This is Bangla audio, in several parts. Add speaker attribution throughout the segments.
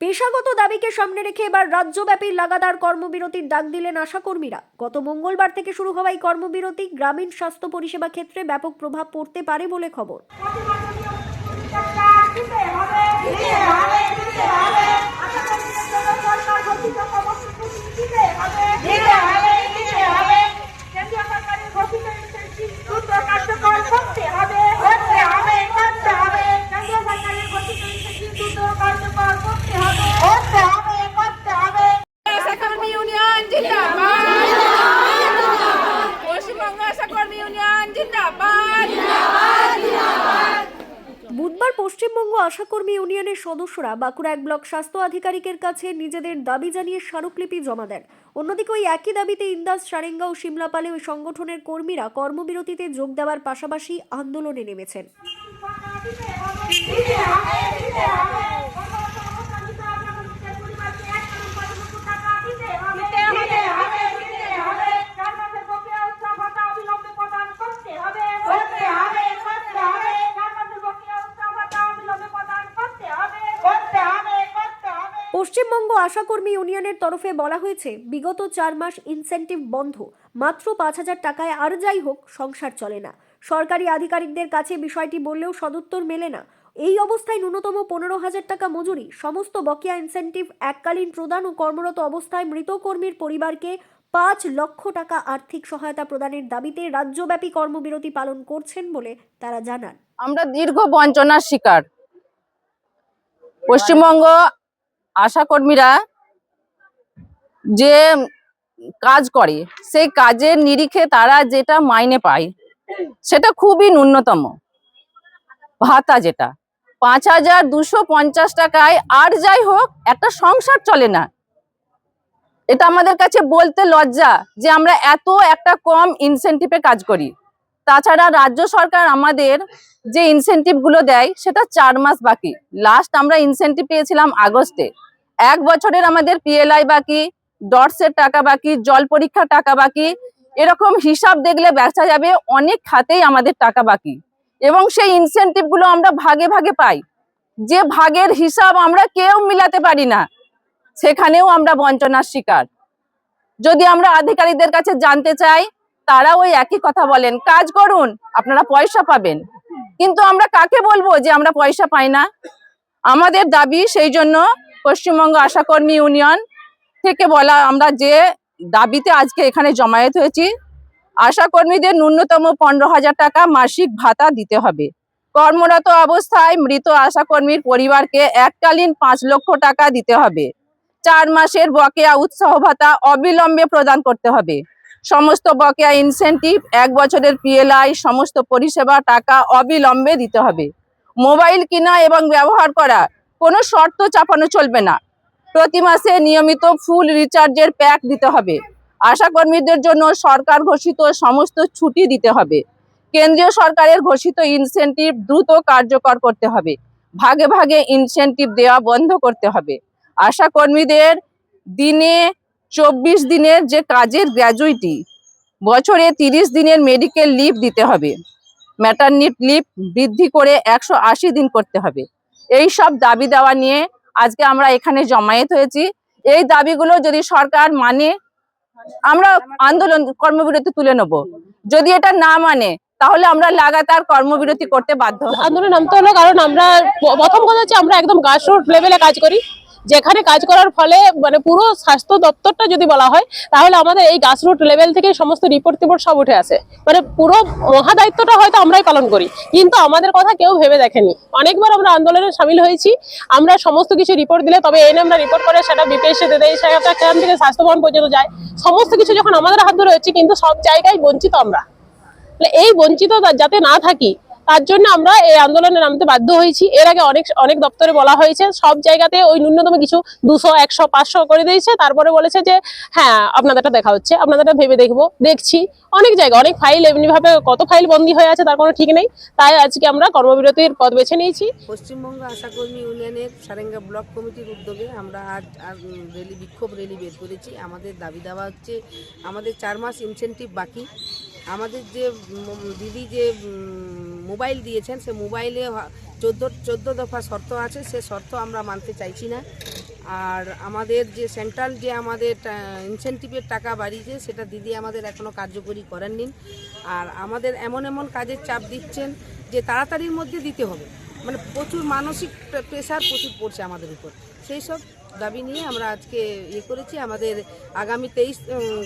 Speaker 1: পেশাগত দাবিকে সামনে রেখে এবার রাজ্যব্যাপী লাগাতার কর্মবিরতির ডাক দিলেন আশাকর্মীরা। গত মঙ্গলবার থেকে শুরু হওয়া এই কর্মবিরতি গ্রামীণ স্বাস্থ্য পরিষেবা ক্ষেত্রে ব্যাপক প্রভাব পড়তে পারে বলে খবর।
Speaker 2: পশ্চিমবঙ্গ আশাকর্মী
Speaker 1: ইউনিয়নের সদস্যরা বাঁকুড়া এক ব্লক স্বাস্থ্য আধিকারিকের কাছে নিজেদের দাবি জানিয়ে স্মারকলিপি জমা দেন। অন্যদিকে ওই একই দাবিতে ইন্দাস, সারেঙ্গা ও সিমলাপালে ওই সংগঠনের কর্মীরা কর্মবিরতিতে যোগ দেওয়ার পাশাপাশি আন্দোলনে নেমেছেন। আশাকর্মী ইউনিয়নের তরফে বলা হয়েছে, বিগত চার মাস ইনসেন্টিভ বন্ধ। মাত্র পাঁচ হাজার টাকায় আর যাই হোক, সংসার চলে না। সরকারি আধিকারিকদের কাছে বিষয়টি বললেও সদুত্তর মেলে না। এই অবস্থায় ন্যূনতম পনেরো হাজার টাকা মজুরি, সমস্ত বকেয়া ইনসেন্টিভ এককালীন প্রদান ও কর্মরত অবস্থায় মৃত কর্মীর পরিবারকে পাঁচ লক্ষ টাকা আর্থিক সহায়তা প্রদানের দাবিতে রাজ্যব্যাপী কর্মবিরতি পালন করছেন বলে তারা জানান।
Speaker 2: আমরা দীর্ঘ বঞ্চনার শিকার। পশ্চিমবঙ্গ আশাকর্মীরা যে কাজ করে, সেই কাজের নিরিখে তারা যেটা মাইনে পায়, সেটা খুবই ন্যূনতম। ভাতা যেটা, পাঁচ হাজার দুশো পঞ্চাশ টাকায় আর যাই হোক, একটা সংসার চলে না। এটা আমাদের কাছে বলতে লজ্জা যে আমরা এত একটা কম ইনসেন্টিভে কাজ করি। তাছাড়া রাজ্য সরকার আমাদের যে ইনসেন্টিভগুলো দেয়, সেটা চার মাস বাকি। লাস্ট আমরা ইনসেন্টিভ পেয়েছিলাম আগস্টে। এক বছরের আমাদের পিএলআই বাকি ডটসের টাকা বাকি, জল পরীক্ষার টাকা বাকি, এরকম হিসাব দেখলে দেখা যাবে, অনেক খাতেই আমাদের টাকা বাকি। এবং সেই ইনসেন্টিভগুলো আমরা ভাগে ভাগে পাই। যে ভাগের হিসাব আমরা কেউ মিলাতে পারি না, সেখানেও আমরা বঞ্চনার শিকার। যদি আমরা আধিকারিকদের কাছে জানতে চাই, তারা ওই একই কথা বলেন, কাজ করুন, আপনারা পয়সা পাবেন। কিন্তু আমরা কাকে বলব যে আমরা পয়সা পাই না? আমাদের দাবি সেই জন্য পশ্চিমবঙ্গ আশাকর্মী ইউনিয়ন থেকে বলা আমরা যে দাবিতে আজকে এখানে জমায়েত হয়েছি আশাকর্মীদের ন্যূনতম পনেরো হাজার টাকা মাসিক ভাতা দিতে হবে। কর্মরত অবস্থায় মৃত আশাকর্মীর পরিবারকে এককালীন পাঁচ লক্ষ টাকা দিতে হবে। চার মাসের বকেয়া উৎসাহ ভাতা অবিলম্বে প্রদান করতে হবে। সমস্ত বকেয়া ইনসেন্টিভ এক বছরের পিএলআই সমস্ত পরিষেবা টাকা অবিলম্বে দিতে হবে। মোবাইল কিনা এবং ব্যবহার করা কোনো শর্ত চাপানো চলবে না। প্রতি মাসে নিয়মিত ফুল রিচার্জের প্যাক দিতে হবে। আশাকর্মীদের জন্য সরকার ঘোষিত সমস্ত ছুটি দিতে হবে। কেন্দ্রীয় সরকারের ঘোষিত ইনসেন্টিভ দ্রুত কার্যকর করতে হবে। ভাগে ভাগে ইনসেন্টিভ দেওয়া বন্ধ করতে হবে। আশাকর্মীদের দিনে চব্বিশ দিনের যে কাজের গ্র্যাজুইটি, বছরে তিরিশ দিনের মেডিকেল লিভ দিতে হবে। ম্যাটারনিট লিভ বৃদ্ধি করে একশো আশি দিন করতে হবে। এই সব দাবি দেওয়া নিয়ে আজকে আমরা এখানে জমায়েত হয়েছি। এই দাবিগুলো যদি সরকার মানে আমরা আন্দোলন কর্মবিরতি তুলে নেব। যদি এটা না মানে তাহলে আমরা লাগাতার কর্মবিরতি করতে বাধ্য
Speaker 3: আন্দোলন নামতে হলো কারণ আমরা, প্রথম কথা হচ্ছে আমরা একদম গাছরুট লেভেলে কাজ করি। যেখানে কাজ করার ফলে মানে পুরো স্বাস্থ্য দপ্তরটা যদি বলা হয়, তাহলে আমাদের এই গ্রাসরুট লেভেল থেকে সমস্ত রিপোর্ট টিপোর্ট সব উঠে আসে। মানে পুরো মহা দায়িত্বটা হয়তো আমরাই পালন করি, কিন্তু আমাদের কথা কেউ ভেবে দেখেনি। অনেকবার আমরা আন্দোলনে সামিল হয়েছি, আমরা সমস্ত কিছু রিপোর্ট দিলে, তবে এনে আমরা রিপোর্ট করে সেটা বিপিএসে দিয়ে সেটা থেকে স্বাস্থ্য ভবন পর্যন্ত যায়। সমস্ত কিছু যখন আমাদের হাত ধরে হচ্ছে কিন্তু সব জায়গায় বঞ্চিত আমরা। এই বঞ্চিত যাতে না থাকি তার জন্য আমরা এই আন্দোলনে নামতে বাধ্য হয়েছি। এর আগে অনেক অনেক দপ্তরে বলা হয়েছে, সব জায়গাতে ওই ন্যূনতম কিছু দুশো, একশো, পাঁচশো করে দিয়েছে। তারপরে বলেছে যে হ্যাঁ আপনাদেরটা দেখা হচ্ছে, আপনাদেরটা ভেবে দেখব, দেখছি। অনেক জায়গা, অনেক ফাইল, এমনিভাবে কত ফাইল বন্দী হয়ে আছে তার কোনো ঠিক নেই। তাই আজকে আমরা কর্মবিরতির পথ বেছে নিয়েছি।
Speaker 4: পশ্চিমবঙ্গ আশাকর্মী ইউনিয়নের সারেঙ্গা ব্লক কমিটির উদ্যোগে আমরা আজ র্যালি বিক্ষোভ র্যালি বের করেছি। আমাদের দাবি দেওয়া হচ্ছে, আমাদের চার মাস ইনসেন্টিভ বাকি। আমাদের যে দিদি যে মোবাইল দিয়েছেন, সে মোবাইলে চোদ্দ চোদ্দ দফা শর্ত আছে, সে শর্ত আমরা মানতে চাইছি না। আর আমাদের যে সেন্ট্রাল যে আমাদের ইনসেন্টিভের টাকা বাড়িয়েছে, সেটা দিদি আমাদের এখনও কার্যকরী করেননি। আর আমাদের এমন এমন কাজের চাপ দিচ্ছেন যে তাড়াতাড়ির মধ্যে দিতে হবে। মানে প্রচুর মানসিক প্রেশার প্রচুর পড়ছে আমাদের উপর। সেই সব দাবি নিয়ে আমরা আজকে ইয়ে করেছি। আমাদের আগামী তেইশ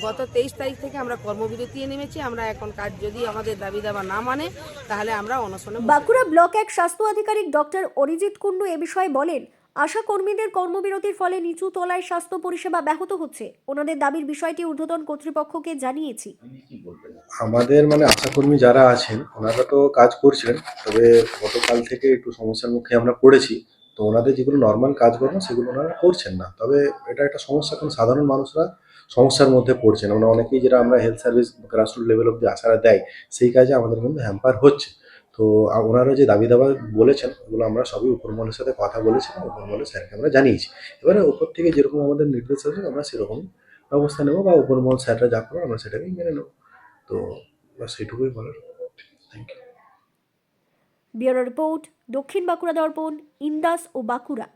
Speaker 4: গত তেইশ তারিখ থেকে আমরা কর্মবিরতিতে নেমেছি। আমরা এখন কাজ যদি আমাদের দাবি দাবা না মানে তাহলে আমরা অনশনে
Speaker 1: বাঁকুড়া ব্লক এক স্বাস্থ্য আধিকারিক ডক্টর অরিজিৎ কুন্ডু এ বিষয়ে বলেন আশা কর্মীদের কর্মবিরতির ফলে নিচু তলায় স্বাস্থ্য পরিষেবা ব্যাহত হচ্ছে। ওনাদের দাবির বিষয়টি ঊর্ধ্বতন কর্তৃপক্ষকে জানিয়েছি।
Speaker 5: আমাদের মানে আশাকর্মী যারা আছেন ওনারা তো কাজ করছিলেন তবে গতকাল থেকে একটু সমস্যার মুখে আমরা পড়েছি। ওনাদের যেগুলো নর্মাল কাজকর্ম সেগুলো ওনারা করছেন না। তবে এটা একটা সমস্যা, কারণ সাধারণ মানুষরা সমস্যার মধ্যে পড়ছেন আমরা অনেকেই যেটা আমরা হেলথ সার্ভিস গ্রাসরুট লেভেল অব্দি আশারা দেয়, সেই কাজে আমাদের কিন্তু হ্যাম্পার হচ্ছে। তো ওনারা যে দাবি দাবা বলেছেন, ওগুলো আমরা সবই উপরমহলের সাথে কথা বলেছিলাম, উপরমহলের স্যারকে আমরা জানিয়েছি। এবারে উপর থেকে যেরকম আমাদের নির্দেশ আছে, আমরা সেরকম ব্যবস্থা নেব বা উপরমহল স্যাররা যা করব আমরা সেটাকেই মেনে নেব। তো সেইটুকুই বলার। থ্যাংক ইউ
Speaker 1: ব্যুরো রিপোর্ট দক্ষিণ বাঁকুড়া দর্পণ ইন্দাস ও বাঁকুড়া।